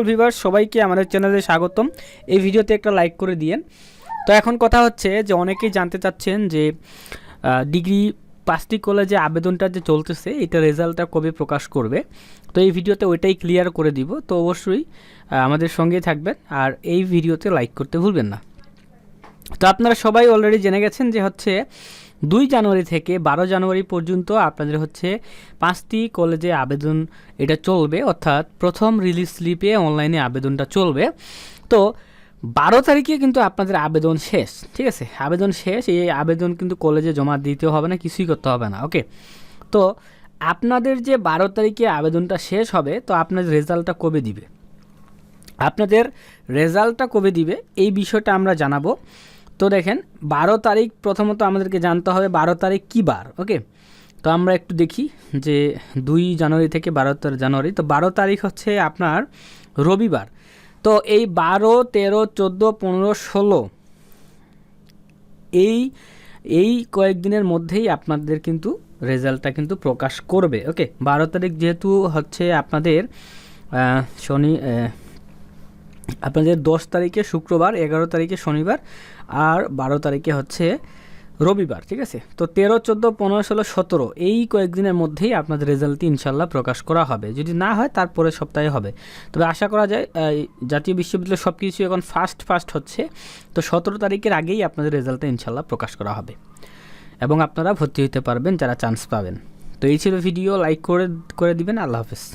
সকল ভিভার সবাইকে আমাদের চ্যানেলে স্বাগতম। এই ভিডিওতে একটা লাইক করে দিয়েন। তো এখন কথা হচ্ছে যে অনেকেই জানতে চাচ্ছেন যে ডিগ্রি পাঁচটি কলেজে আবেদনটা যে চলতেছে, এটা রেজাল্টটা কবে প্রকাশ করবে? তো এই ভিডিওতে ওইটাই ক্লিয়ার করে দিব। তো অবশ্যই আমাদের সঙ্গে থাকবেন। আর এই ভিডিওতে লাইক করতে ভুলবেন না। তো আপনারা সবাই অলরেডি জেনে গেছেন যে হচ্ছে দুই জানুয়ারি থেকে বারো জানুয়ারি পর্যন্ত আপনাদের হচ্ছে পাঁচটি কলেজে আবেদন এটা চলবে, অর্থাৎ প্রথম রিলিজ স্লিপে অনলাইনে আবেদনটা চলবে। তো বারো তারিখে কিন্তু আপনাদের আবেদন শেষ, ঠিক আছে? আবেদন শেষ, এই আবেদন কিন্তু কলেজে জমা দিতে হবে না, কিছুই করতে হবে না ওকে তো আপনাদের যে বারো তারিখে আবেদনটা শেষ হবে, তো আপনাদের রেজাল্টটা কবে দিবে? আপনাদের রেজাল্টটা কবে দিবে, এই বিষয়টা আমরা জানাব। তো দেখেন, বারো তারিখ প্রথমত আমাদেরকে জানতে হবে বারো তারিখ কী বার, ওকে? তো আমরা একটু দেখি যে দুই জানুয়ারি থেকে বারো জানুয়ারি, তো বারো তারিখ হচ্ছে আপনার রবিবার। তো এই বারো, তেরো, চোদ্দ, পনেরো, ষোলো, এই এই কয়েকদিনের মধ্যেই আপনাদের কিন্তু রেজাল্টটা কিন্তু প্রকাশ করবে, ওকে? বারো তারিখ যেহেতু হচ্ছে আপনাদের শনি আপনাদের দশ তারিখে শুক্রবার, এগারো তারিখে শনিবার আর বারো তারিখে হচ্ছে রবিবার, ঠিক আছে? তো তেরো, চোদ্দ, পনেরো, ষোলো, সতেরো এই কয়েকদিনের মধ্যেই আপনাদের রেজাল্টটি ইনশাল্লাহ প্রকাশ করা হবে। যদি না হয় তারপরে সপ্তাহে হবে। তবে আশা করা যায় জাতীয় বিশ্ববিদ্যালয় সব কিছু এখন ফাস্ট ফাস্ট হচ্ছে। তো সতেরো তারিখের আগেই আপনাদের রেজাল্টটা ইনশাল্লাহ প্রকাশ করা হবে। এবং আপনারা ভর্তি হতে পারবেন, যারা চান্স পাবেন। তো এই ছিল ভিডিও লাইক করে করে দিবেন। আল্লাহ হাফেজ।